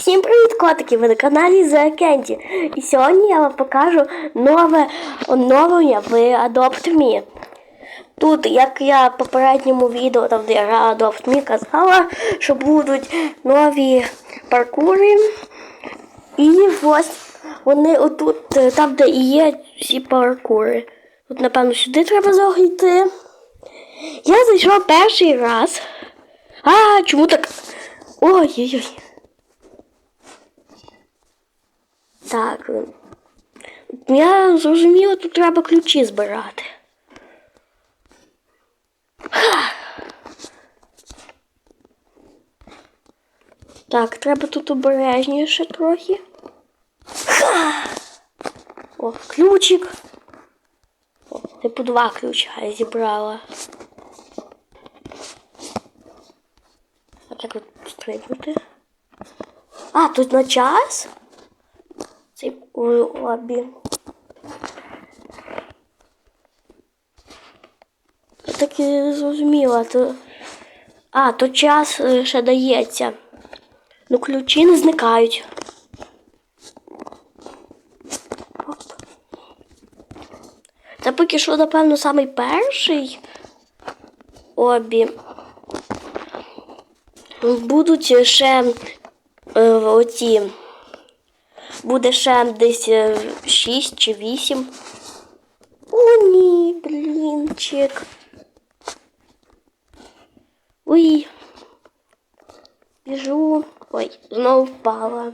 Всім привіт, котики! Ви на каналі The Candy. І сьогодні я вам покажу нове оновлення в Adopt Me. Тут, як я в попередньому відео, там де я Adopt Me, казала, що будуть нові паркури. І ось вони отут, е, там, де і є всі паркури. Тут, напевно, сюди треба зайти. Я зайшла перший раз. А, чому так? Ой-ой-ой. Так. Я зрозуміла, тут треба ключі збирати. Так, треба тут обережніше трохи. Ха! О, ключик. О, типу два ключа я зібрала. А як тут стрибнути? А, тут на час? Цей ой, обі. Так і зрозуміла, то. А, то час е, ще дається. Ну, ключі не зникають. Оп. Це поки що, напевно, самий перший обі. Будуть ще е, оці. Буде ще десь 6 чи 8. О, ні, блінчик. Ой. Біжу. Ой, знову впала.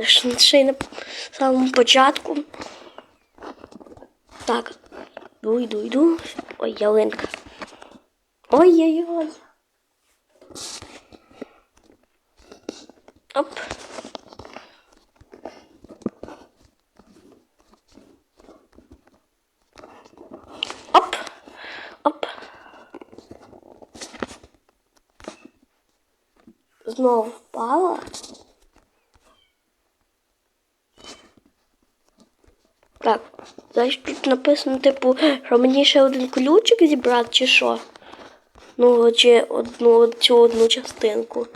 Ще ще й на самому початку. Так. Йду, йду, йду. Ой, ялинка. Ой-ой-ой. Оп. Оп. Оп. Знову впала. Так, значить тут написано, типу, що мені ще один ключик зібрати, чи що? Ну, чи одну цю одну частинку.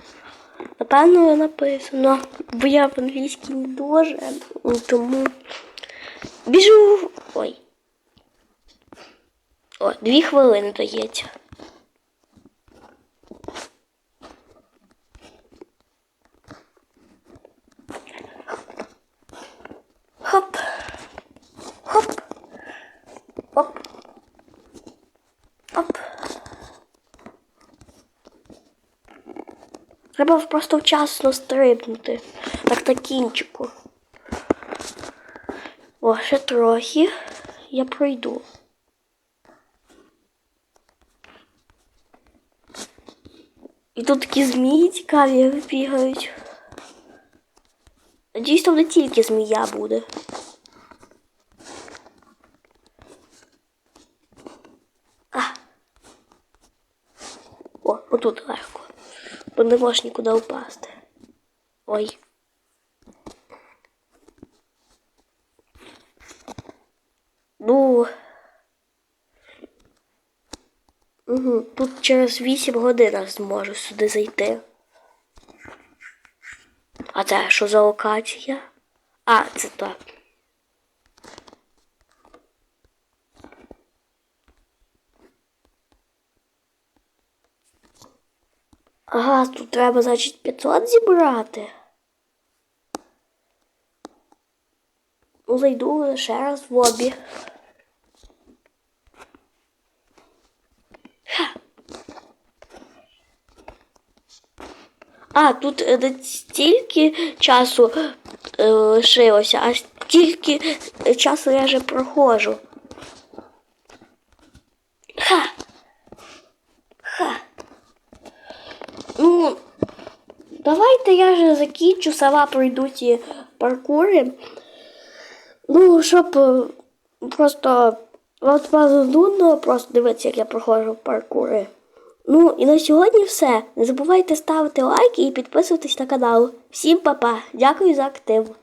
Напевно, написано, бо я в англійській не дуже, тому біжу. Ой. О, дві хвилини дається. Треба просто вчасно стрибнути. Так на кінчику. О, ще трохи. Я пройду. І тут такі змії цікаві бігають. Надіюсь, там не тільки змія буде. А. О, отут легко. Бо не можеш нікуди впасти. Ой. Ну. Угу. Тут через 8 годин зможу сюди зайти. А це що за локація? А, це так. Ага, тут треба, значить, 500 зібрати. Ну, зайду ще раз в обі. Ха. А, тут не стільки часу е, лишилося, а стільки е, часу я вже проходжу. Ха. Ха. Ну, давайте я вже закінчу, сама пройду ці паркури. Ну, щоб е, просто от вас нудно просто дивитися, як я проходжу паркури. Ну і на сьогодні все. Не забувайте ставити лайки і підписуватись на канал. Всім па-па. Дякую за актив.